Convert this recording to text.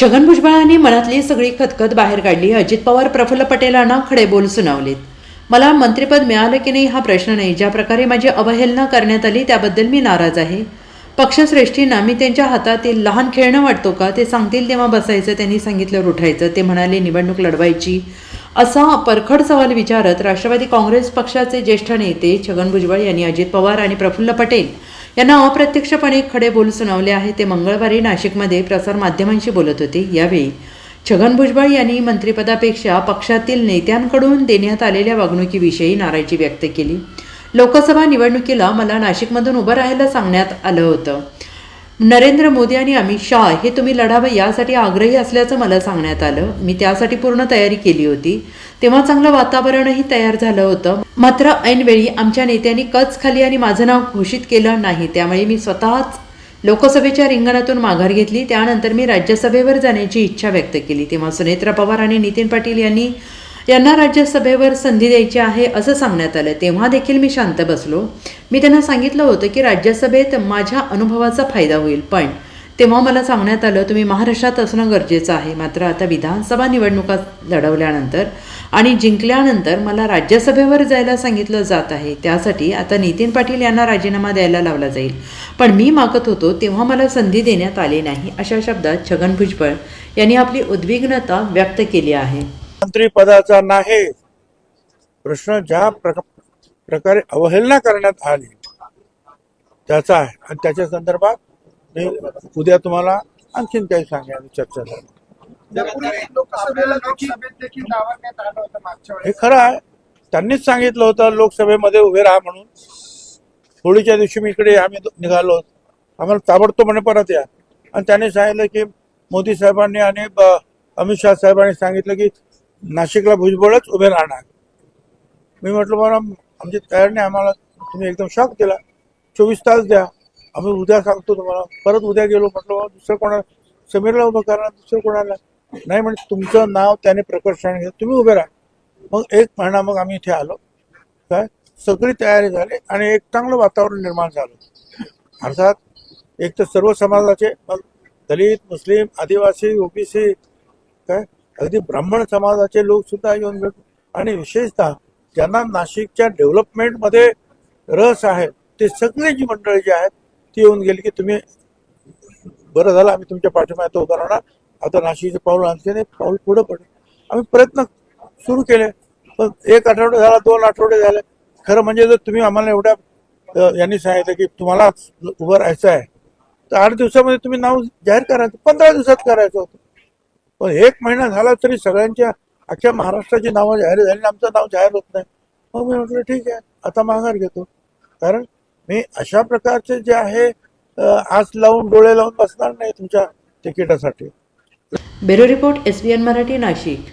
छगन भुजबळांनी मनातली सगळी खतखत बाहेर काढली. अजित पवार प्रफुल्ल पटेलांना खडे बोल सुनावलेत. मला मंत्रिपद मिळालं की नाही हा प्रश्न नाही. ज्या प्रकारे माझी अवहेलना करण्यात आली त्याबद्दल मी नाराज आहे. पक्षश्रेष्ठींना मी त्यांच्या हातातील लहान खेळणं वाटतो का? ते सांगतील तेव्हा बसायचं त्यांनी सांगितल्यावर उठायचं ते म्हणाले निवडणूक लढवायची. असा परखड सवाल विचारत राष्ट्रवादी काँग्रेस पक्षाचे ज्येष्ठ नेते छगन भुजबळ यांनी अजित पवार आणि प्रफुल्ल पटेल यांना अप्रत्यक्षपणे खडे बोल सुनावले आहे. ते मंगळवारी नाशिकमध्ये प्रसारमाध्यमांशी बोलत होते. यावेळी छगन भुजबळ यांनी मंत्रिपदापेक्षा पक्षातील नेत्यांकडून देण्यात आलेल्या वागणुकीविषयी नाराजी व्यक्त केली. लोकसभा निवडणुकीला मला नाशिकमधून उभं राहायला सांगण्यात आलं होतं. नरेंद्र मोदी आणि अमित शाह हे तुम्ही लढावं यासाठी आग्रही असल्याचं मला सांगण्यात आलं. मी त्यासाठी पूर्ण तयारी केली होती. तेव्हा चांगलं वातावरणही तयार झालं होतं. मात्र ऐनवेळी आमच्या नेत्यांनी कच खाली आणि माझं नाव घोषित केलं नाही. त्यामुळे मी स्वतःच लोकसभेच्या रिंगणातून माघार घेतली. त्यानंतर मी राज्यसभेवर जाण्याची इच्छा व्यक्त केली. तेव्हा सुनेत्रा पवार आणि नितीन पाटील यांनी त्यांना राज्यसभेवर संधी द्यायची आहे असं सांगण्यात आलं. तेव्हा देखील मी शांत बसलो. मी त्यांना सांगितलं होतं की राज्यसभेत माझ्या अनुभवाचा फायदा होईल पण तेव्हा मला सांगण्यात आलं तुम्ही महाराष्ट्रात असणं गरजेचं आहे. मात्र आता विधानसभा निवडणुका लढवल्यानंतर आणि जिंकल्यानंतर मला राज्यसभेवर जायला सांगितलं जात आहे. त्यासाठी आता नितीन पाटील यांना राजीनामा द्यायला लावला जाईल. पण मी मागत होतो तेव्हा मला संधी देण्यात आली नाही अशा शब्दात छगन भुजबळ यांनी आपली उद्विग्नता व्यक्त केली आहे. मंत्री पदाचा नाही. प्रश्न ज्या प्रक- प्रकारे अवहेलना करण्यात आली त्याचा आहे. आणि त्याच्या संदर्भात मी उद्या तुम्हाला आणखीन काही सांगेन चर्चा झाली हे खरं आहे. त्यांनीच सांगितलं होतं लोकसभेमध्ये उभे राहा म्हणून. होळीच्या दिवशी मी इकडे आम्ही निघालो. आम्हाला ताबडतोब म्हणे परत या. आणि त्यांनी सांगितलं की मोदी साहेबांनी आणि अमित शाह साहेबांनी सांगितलं की नाशिकला भुजबळच उभे राहणार. मी म्हटलं बरं आमची तयार नाही आम्हाला तुम्ही एकदम शॉक दिला चोवीस तास द्या. आम्ही उद्या सांगतो तुम्हाला. परत उद्या गेलो. म्हटलं "बुवा, दुसरं कोणाला? समीरला उभं करा दुसरं कोणाला? नाही म्हणजे तुमचं नाव त्याने प्रकर्षाने घेतलं. तुम्ही उभे राहा. मग एक महिना मग आम्ही इथे आलो. काय? सगळी तयारी झाली आणि एक चांगलं वातावरण निर्माण झालं. अर्थात एक तर सर्व समाजाचे मग दलित मुस्लिम आदिवासी ओबीसी काय? अगदी ब्राह्मण समाजाचे लोक सुद्धा येऊन भेटू आणि विशेषतः ज्यांना नाशिकच्या डेव्हलपमेंटमध्ये रस आहे ते सगळी जी मंडळी जी आहेत ती येऊन गेली की तुम्ही बरं झालं आम्ही तुमच्या पाठिंब्यात उभं राहणार. आता नाशिकचे पाऊल आणखी नाही पाऊल पुढं पडेल. आम्ही प्रयत्न सुरू केले. पण एक आठवडे झाला दोन आठवडे झाले. खरं म्हणजे जर तुम्ही आम्हाला एवढ्या यांनी सांगितलं की तुम्हाला उभं राहायचं आहे तर आठ दिवसामध्ये तुम्ही नाव जाहीर करायचं पंधरा दिवसात करायचं होतं. पण एक महिना झाला तरी सगळ्यांच्या अख्ख्या महाराष्ट्राची नावं जाहीर झाली आमचं नाव जाहीर होत नाही. मग मी म्हटलं ठीक आहे आता माघार घेतो. कारण मी अशा प्रकारचे जे आहे आज आस लावून डोळे लावून बसणार नाही तुमच्या तिकिटासाठी. Bureau report S B N Marathi Nashik.